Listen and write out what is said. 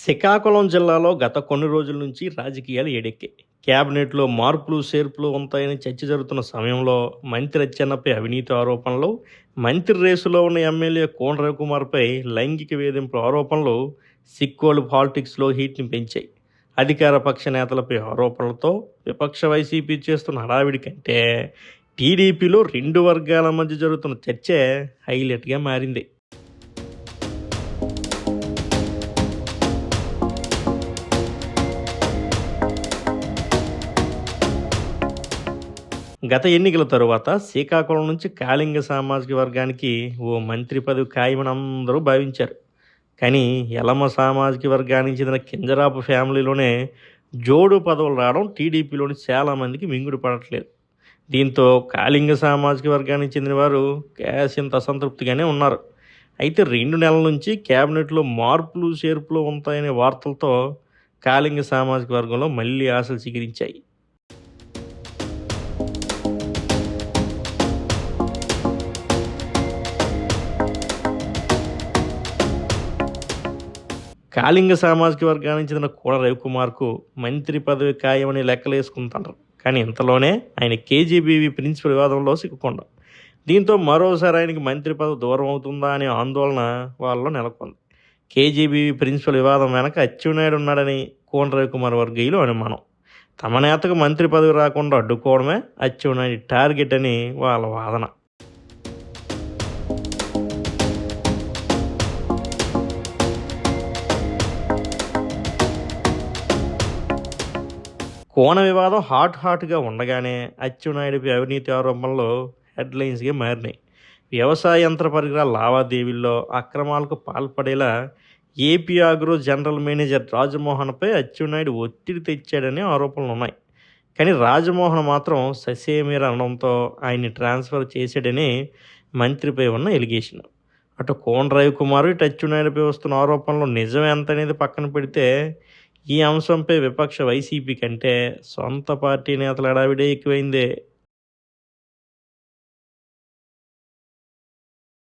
శ్రీకాకుళం జిల్లాలో గత కొన్ని రోజుల నుంచి రాజకీయాలు ఏడెక్కాయి క్యాబినెట్లో మార్పులు చేర్పులు ఉంటాయని చర్చ జరుగుతున్న సమయంలో మంత్రి అచ్చెన్నపై అవినీతి ఆరోపణలు మంత్రి రేసులో ఉన్న ఎమ్మెల్యే కోన రవికుమార్పై లైంగిక వేధింపుల ఆరోపణలు సిక్కోలు పాలిటిక్స్లో హీట్ని పెంచాయి. అధికార పక్ష నేతలపై ఆరోపణలతో విపక్ష వైసీపీ చేస్తున్న హడావిడి కంటే టీడీపీలో రెండు వర్గాల మధ్య జరుగుతున్న చర్చే హైలైట్గా మారింది. గత ఎన్నికల తరువాత శ్రీకాకుళం నుంచి కాళింగ సామాజిక వర్గానికి ఓ మంత్రి పదవి ఖాయమని అందరూ భావించారు. కానీ ఎలమ సామాజిక వర్గానికి చెందిన కింజరాపు ఫ్యామిలీలోనే జోడు పదవులు రావడం టీడీపీలోని చాలామందికి మింగుడు పడట్లేదు. దీంతో కాళింగ సామాజిక వర్గానికి చెందిన వారు కాసింత అసంతృప్తిగానే ఉన్నారు. అయితే రెండు నెలల నుంచి క్యాబినెట్లో మార్పులు చేర్పులు ఉంటాయనే వార్తలతో కాళింగ సామాజిక వర్గంలో మళ్ళీ ఆశలు చిగిరించాయి కాళింగ సామాజిక వర్గానికి చెందిన కూడ రవికుమార్కు మంత్రి పదవి ఖాయమని లెక్కలేసుకుంటారు కానీ ఇంతలోనే ఆయన కేజీబీవీ ప్రిన్సిపల్ వివాదంలో సిక్కుకుండా దీంతో మరోసారి ఆయనకి మంత్రి పదవి దూరం అవుతుందా అనే ఆందోళన వాళ్ళలో నెలకొంది. కేజీబీవీ ప్రిన్సిపల్ వివాదం వెనక అచ్చెన్నాయుడు ఉన్నాడని కోన రవికుమార్ వర్గీయులు అనుమానం. తమ నేతకు మంత్రి పదవి రాకుండా అడ్డుకోవడమే అచ్చెన్నాయుడి టార్గెట్ అని వాళ్ళ వాదన. కోన వివాదం హాట్ హాట్గా ఉండగానే అచ్చెన్నాయుడిపై అవినీతి ఆరోపణలు హెడ్లైన్స్గా మారినాయి. వ్యవసాయ యంత్ర పరికరాల లావాదేవీల్లో అక్రమాలకు పాల్పడేలా ఏపీ ఆగ్రో జనరల్ మేనేజర్ రాజమోహన్పై అచ్చెన్నాయుడు ఒత్తిడి తెచ్చాడనే ఆరోపణలు ఉన్నాయి. కానీ రాజమోహన్ మాత్రం ససేమీర అనడంతో ఆయన్ని ట్రాన్స్ఫర్ చేశాడని మంత్రిపై ఉన్న ఎలిగేషన్. అటు కోన్ రవికుమార్ ఇటు అచ్చెన్నాయుడిపై వస్తున్న ఆరోపణలు నిజం ఎంత అనేది పక్కన పెడితే ఈ అంశంపై విపక్ష వైసీపీ కంటే సొంత పార్టీ నేతల అడావిడే ఎక్కువైందే.